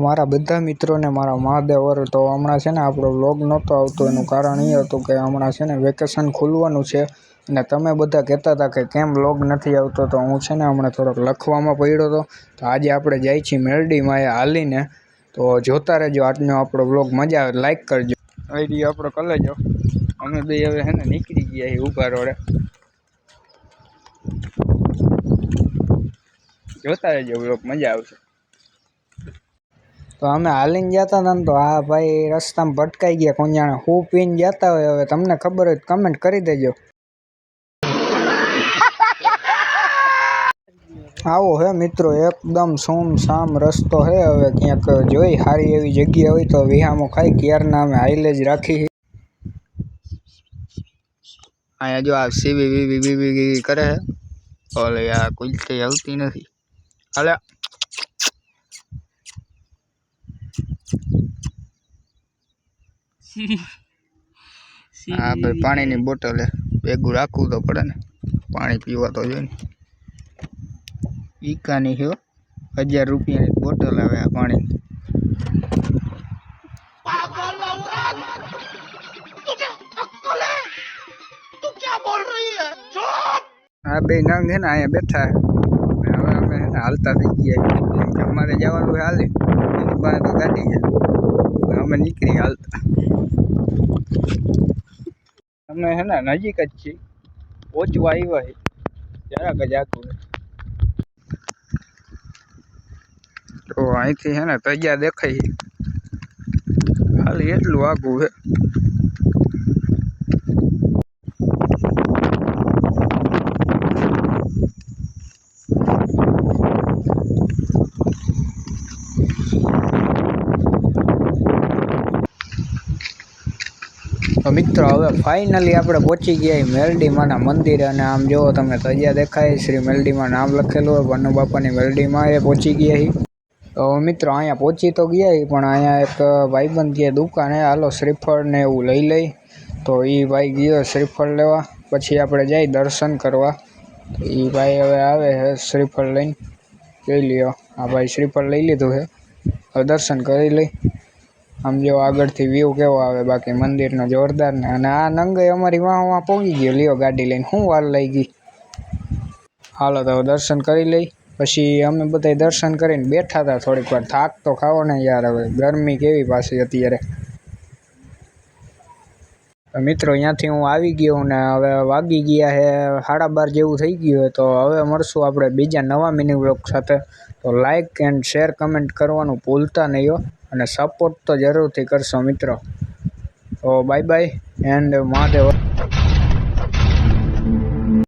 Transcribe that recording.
મારા બધા મિત્રોને મારા મહાદેવ વર તો હમણાં છે ને આપણો વ્લોગ નહોતો આવતો, એનું કારણ એ હતું કે હમણાં છે ને વેકેશન ખુલવાનું છે અને તમે બધા કહેતા હતા કે કેમ વ્લોગ નથી આવતો, તો હું છે ને હમણાં થોડોક લખવામાં પડ્યો હતો. તો આજે આપણે જાય છીએ મેરડીમાં એ હાલીને. તો જોતા રહેજો આજનો આપણો વ્લોગ મજા આવે લાઇક કરજો. આઈડી આપણો કલેજો. અમે બે હવે છે ને નીકળી ગયા એ ઊભા રોડે. જોતા રહેજો વ્લોગ મજા આવશે. તો અમે હાલીને જતા હતા ને તો આ ભાઈ રસ્તામાં ભટકાઈ ગયા કોણ જાણે હું પીને જતા હોય હવે તમને ખબર હોય તો કમેન્ટ કરી દેજો. આવો હે મિત્રો એકદમ સુમ સામ રસ્તો હે હવે ક્યાંક જોઈ સારી એવી જગ્યા હોય તો વિહામો ખાઈ ક્યારના અમે હાઈલે જ રાખી છે. અહીંયા જો આ સીવી વીવી વીવી વીવી કરે છે ઓલે આ કુલતી આવતી નથી. હાલે હા ભાઈ પાણીની બોટલ હે ભેગું રાખવું તો પડે ને. પાણી પીવા તો જોઈએ ને. ઈકાની છે હો. હજાર રૂપિયાની બોટલ આવે આ પાણી આ બે નંગ છે ને અહીંયા બેઠા છે અને હવે અમે છે ને હાલતા થઈ ગયા. કેમ કે અમારે જવાનું હોય હાલે. એની પાસે તો ગાડી છે. અને અમે નીકળી હાલતા અમે હે ને નજીક જ છીએ. પહોંચવા આવ્યા છે. જરાક જ આખું તો અહીંથી હે ને તૈયાર દેખાય ખાલી એટલું આઘું છે. તો મિત્રો, હવે ફાઇનલી આપણે પહોંચી ગયા મેલડીમાના મંદિરે અને આમ જુઓ તમને તૈયાર દેખાય શ્રી મેલડીમાં નામ લખેલું હોય બન્નુ બાપાની મેલડીમાં એ પહોંચી ગયા તો મિત્રો, અહીંયા પહોંચી તો ગયા પણ અહીંયા એક ભાઈબંધ દુકાન હે, હાલો શ્રીફળ ને એવું લઈ લઈ. તો એ ભાઈ ગયો શ્રીફળ લેવા, પછી આપણે જઈ દર્શન કરવા. તો એ ભાઈ હવે આવે છે શ્રીફળ લઈને. જોઈ લ્યો, આ ભાઈ શ્રીફળ લઈ લીધું છે હવે દર્શન કરી લઈ. આમ જો આગળથી વ્યૂ કેવો આવે બાકી મંદિરનો જોરદાર ને અને આ નંગાઈ અમારી વાહ પહોંચી ગયો. લ્યો ગાડી લઈને શું વાર લઈ ગઈ? હાલો તો દર્શન કરી લઈ. પછી અમે બધા દર્શન કરીને બેઠા હતા થોડીક વાર. થાક તો ખાવો ને યાર હવે. ગરમી કેવી પાછી અત્યારે? મિત્રો અહીંયાથી હું આવી ગયો ને હવે વાગી ગયા હે સાડા બાર જેવું થઈ ગયું હોય તો હવે મળશું આપણે બીજા નવા મિની બ્લોગ સાથે. તો લાઇક એન્ડ શેર કમેન્ટ કરવાનું ભૂલતા નહીં અને સપોર્ટ તો જરૂરથી કરશો મિત્રો. તો બાય બાય એન્ડ મહાદેવ.